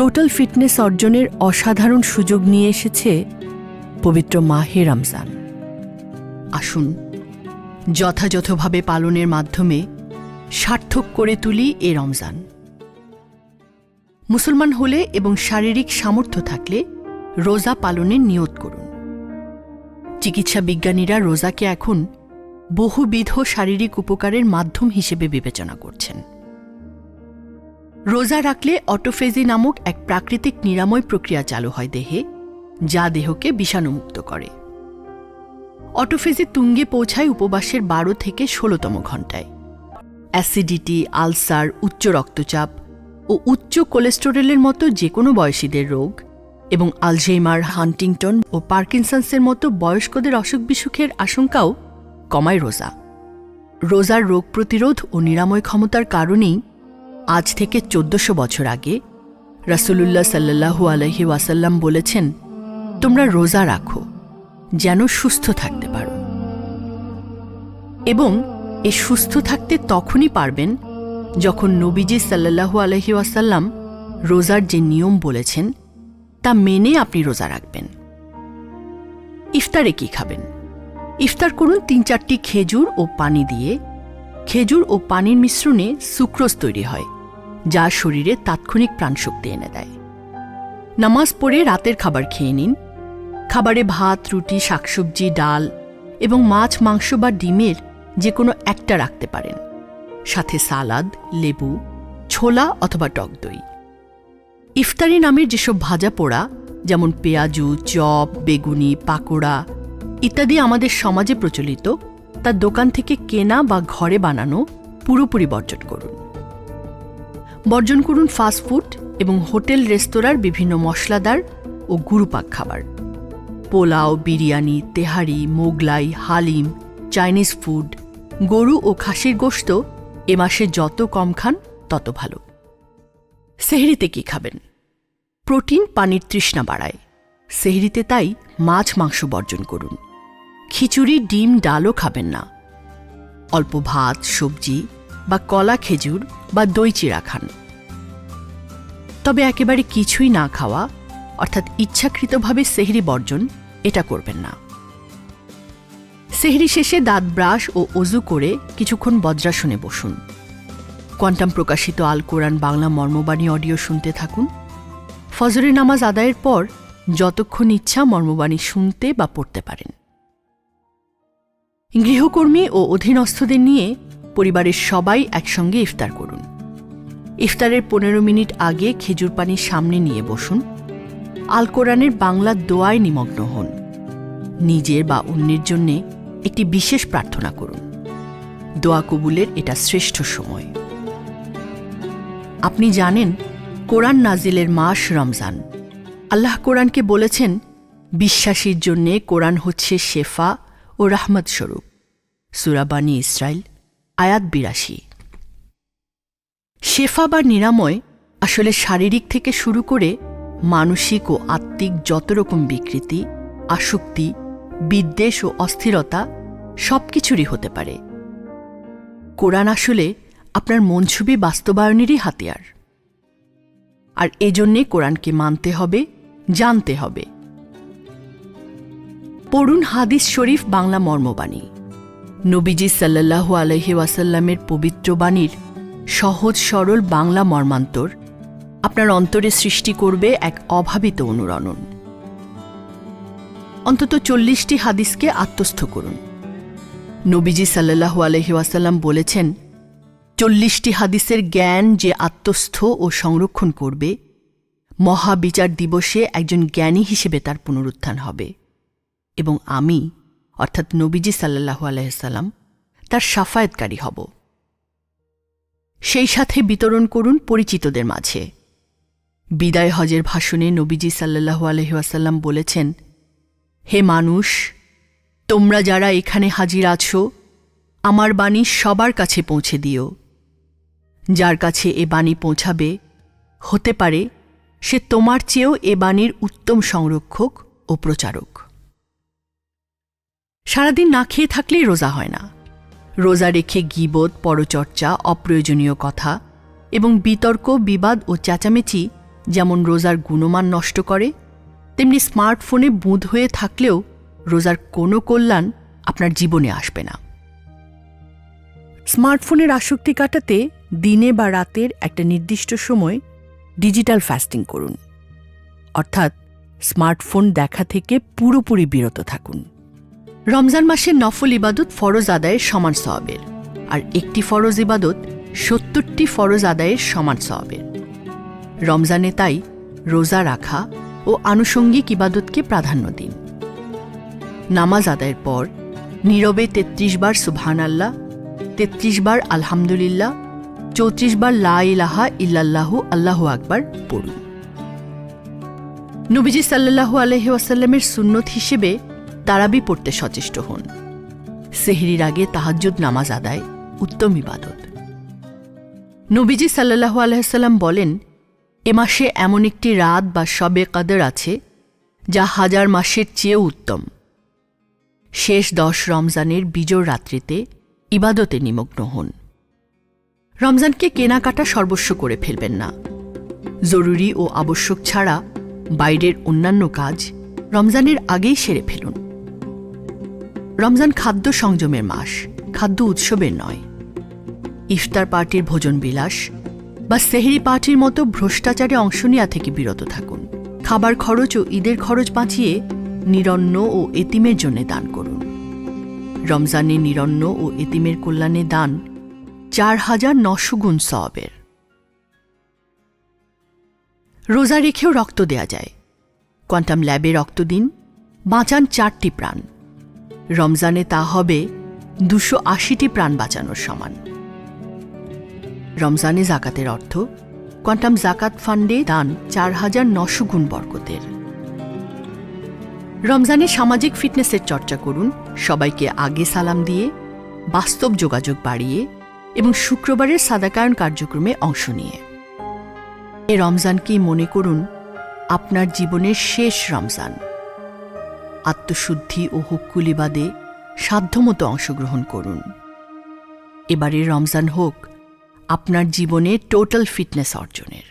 Total fitness অর্জনের অসাধারণ সুযোগ নিয়ে এসেছে পবিত্র মাহে রমজান। আসুন, যথাযথভাবে পালনের মাধ্যমে সার্থক করে তুলি এ রমজান। মুসলমান হলে এবং শারীরিক সামর্থ্য থাকলে রোজা পালনের নিয়ত করুন। চিকিৎসা বিজ্ঞানীরা রোজাকে এখন বহুবিধ শারীরিক উপকারের মাধ্যম হিসেবে বিবেচনা করছেন। রোজা রাখলে অটোফেজি নামক এক প্রাকৃতিক নিরাময় প্রক্রিয়া চালু হয় দেহে, যা দেহকে বিষাণুমুক্ত করে। অটোফেজি তুঙ্গে পৌঁছায় উপবাসের বারো থেকে ষোলোতম ঘণ্টায়। অ্যাসিডিটি, আলসার, উচ্চ রক্তচাপ ও উচ্চ কোলেস্টেরলের মতো যে কোনো বয়সীদের রোগ এবং আলঝেইমার, হান্টিংটন ও পার্কিনসন্সের মতো বয়স্কদের অসুখ বিসুখের আশঙ্কাও কমায় রোজা। রোজার রোগ প্রতিরোধ ও নিরাময় ক্ষমতার কারণেই আজ থেকে চোদ্দশো বছর আগে রাসূলুল্লাহ সাল্লাহু আলহি ওয়াসাল্লাম বলেছেন, তোমরা রোজা রাখো, যেন সুস্থ থাকতে পারো। এবং এ সুস্থ থাকতে তখনই পারবেন যখন নবীজি সাল্লাহু আলহি ওয়াসাল্লাম রোজার যে নিয়ম বলেছেন, তা মেনে আপনি রোজা রাখবেন। ইফতারে কি খাবেন? ইফতার করুন তিন চারটি খেজুর ও পানি দিয়ে। খেজুর ও পানির মিশ্রণে সুক্রোজ তৈরি হয়। যা শরীরে তাৎক্ষণিক প্রাণশক্তি এনে দেয়। নামাজ পড়ে রাতের খাবার খেয়ে নিন। খাবারে ভাত, রুটি, শাকসবজি, ডাল এবং মাছ, মাংস বা ডিমের যে কোনো একটা রাখতে পারেন। সাথে সালাদ, লেবু, ছোলা অথবা টক দই। ইফতারি নামের যেসব ভাজা পোড়া, যেমন পেঁয়াজু, চপ, বেগুনি, পাকোড়া ইত্যাদি আমাদের সমাজে প্রচলিত, তা দোকান থেকে কেনা বা ঘরে বানানো পুরোপুরি বর্জন করুন। বর্জন করুন ফাস্টফুড এবং হোটেল, রেস্তোরাঁর বিভিন্ন মশলাদার ও গুরুপাক খাবার। পোলাও, বিরিয়ানি, তেহারি, মোগলাই, হালিম, চাইনিজ ফুড, গরু ও খাসির গোশত এ মাসে যত কম খান, তত ভালো। সেহরিতে কি খাবেন? প্রোটিন পানির তৃষ্ণা বাড়ায়। সেহরিতে তাই মাছ, মাংস বর্জন করুন। খিচুড়ি, ডিম, ডালও খাবেন না। অল্প ভাত, সবজি বা কলা, খেজুর বা দই চিড়া খান। তবে একেবারে কিছুই না খাওয়া, অর্থাৎ ইচ্ছাকৃতভাবে সেহরি বর্জন, এটা করবেন না। সেহরি শেষে দাঁত ব্রাশ ও অজু করে কিছুক্ষণ বজ্রাসনে বসুন। কোয়ান্টাম প্রকাশিত আল কোরআন বাংলা মর্মবাণী অডিও শুনতে থাকুন। ফজরের নামাজ আদায়ের পর যতক্ষণ ইচ্ছা মর্মবাণী শুনতে বা পড়তে পারেন। গৃহকর্মী ও অধীনস্থদের নিয়ে পরিবারের সবাই একসঙ্গে ইফতার করুন। ইফতারের পনেরো মিনিট আগে খেজুর পানির সামনে নিয়ে বসুন। আল কোরআনের বাংলা দোয়ায় নিমগ্ন হন। নিজের বা অন্যের জন্যে একটি বিশেষ প্রার্থনা করুন। দোয়া কবুলের এটা শ্রেষ্ঠ সময়। আপনি জানেন, কোরআন নাজিলের মাস রমজান। আল্লাহ কোরআনকে বলেছেন, বিশ্বাসীর জন্যে কোরআন হচ্ছে শেফা ও রাহমত স্বরূপ। সুরাবানী ইসরায়েল আয়াত বিরাশি। শেফা বা নিরাময় আসলে শারীরিক থেকে শুরু করে মানসিক ও আত্মিক যত রকম বিকৃতি, আসক্তি, বিদ্বেষ ও অস্থিরতা সব কিছুরই হতে পারে। কোরআন আসলে আপনার মন ছবি বাস্তবায়নেরই হাতিয়ার। আর এজন্যে কোরআনকে মানতে হবে, জানতে হবে। পড়ুন হাদিস শরীফ বাংলা মর্মবাণী। নবীজি সাল্লাহু আলহি ওয়াসাল্লামের পবিত্র বাণীর সহজ সরল বাংলা মর্মান্তর আপনার অন্তরে সৃষ্টি করবে এক অভাবিত অনুরণন। অন্তত চল্লিশটি হাদিসকে আত্মস্থ করুন। নবীজি সাল্লাহু আলহি ওয়াসাল্লাম বলেছেন, চল্লিশটি হাদিসের জ্ঞান যে আত্মস্থ ও সংরক্ষণ করবে, মহাবিচার দিবসে একজন জ্ঞানী হিসেবে তার পুনরুত্থান হবে এবং আমি, অর্থাৎ নবীজি সাল্লাহু আলাইসাল্লাম তার সাফায়াতকারী হব। সেই সাথে বিতরণ করুন পরিচিতদের মাঝে। বিদায় হজের ভাষণে নবীজি সাল্লাহু আলহিহাসাল্লাম বলেছেন, হে মানুষ, তোমরা যারা এখানে হাজির আছো, আমার বাণী সবার কাছে পৌঁছে দিও। যার কাছে এ বাণী পৌঁছাবে, হতে পারে সে তোমার চেয়েও এ বাণীর উত্তম সংরক্ষক ও প্রচারক। সারাদিন না খেয়ে থাকলেই রোজা হয় না। রোজা রেখে গিবোধ পরচর্চা, অপ্রয়োজনীয় কথা এবং বিতর্ক, বিবাদ ও চেঁচামেচি যেমন রোজার গুণমান নষ্ট করে, তেমনি স্মার্টফোনে বুঁদ হয়ে থাকলেও রোজার কোনো কল্যাণ আপনার জীবনে আসবে না। স্মার্টফোনের আসক্তি কাটাতে দিনে বা রাতের একটা নির্দিষ্ট সময় ডিজিটাল ফাস্টিং করুন। অর্থাৎ স্মার্টফোন দেখা থেকে পুরোপুরি বিরত থাকুন। রমজান মাসে নফল ইবাদত ফরজ আদায়ের সমান সওয়াবের, আর একটি ফরজ ইবাদত সত্তরটি ফরজ আদায়ের সমান সওয়াবের। রমজানে তাই রোজা রাখা ও আনুষঙ্গিক ইবাদতকে প্রাধান্য দিন। নামাজ আদায়ের পর নীরবে তেত্রিশ বার সুবহান আল্লাহ তেত্রিশ বার আলহামদুলিল্লাহ, চৌত্রিশ বার লা ইলাহা ইল্লাল্লাহু আল্লাহু আকবার পড়ুন। নবীজি সাল্লাল্লাহু আলহি ওয়াসাল্লামের সুন্নত হিসেবে তারাবি পড়তে সচেষ্ট হন। সেহরির আগে তাহাজ্জুদ নামাজ আদায়, উত্তম ইবাদত। নবীজি সাল্লাল্লাহু আলহাম বলেন, এ মাসে এমন একটি রাত বা শবে কাদের আছে, যা হাজার মাসের চেয়েও উত্তম। শেষ দশ রমজানের বিজোর রাত্রিতে ইবাদতে নিমগ্ন হন। রমজানকে কেনাকাটা সর্বস্ব করে ফেলবেন না। জরুরি ও আবশ্যক ছাড়া বাইরের অন্যান্য কাজ রমজানের আগেই সেরে ফেলুন। রমজান খাদ্য সংযমের মাস, খাদ্য উৎসবের নয়। ইফতার পার্টির ভোজন বিলাস বা সেহরি পার্টির মতো ভ্রষ্টাচারে অংশ নেওয়া থেকে বিরত থাকুন। খাবার খরচ ও ঈদের খরচ বাঁচিয়ে নিরন্ন ও এতিমের জন্য দান করুন। রমজানে নিরন্ন ও এতিমের কল্যাণে দান চার হাজার নশো গুণ সবের রোজা রেখেও রক্ত দেয়া যায়। কোয়ান্টাম ল্যাবে রক্ত দিন, বাঁচান চারটি প্রাণ। রমজানে তা হবে দুশো আশিটি প্রাণ বাঁচানোর সমান। রমজানে জাকাতের অর্থ, কোয়ান্টাম জাকাত ফান্ডে দান চার হাজার নশো গুণ বরকতের। রমজানে সামাজিক ফিটনেসের চর্চা করুন, সবাইকে আগে সালাম দিয়ে, বাস্তব যোগাযোগ বাড়িয়ে এবং শুক্রবারের সাদাকায়ন কার্যক্রমে অংশ নিয়ে। এ রমজানকেই মনে করুন, আপনার জীবনের শেষ রমজান। আত্মশুদ্ধি ও হুক্কুলিবাদে সাধ্যমতো অংশগ্রহণ করুন। এবারে রমজান হোক আপনার জীবনে টোটাল ফিটনেস অর্জনের।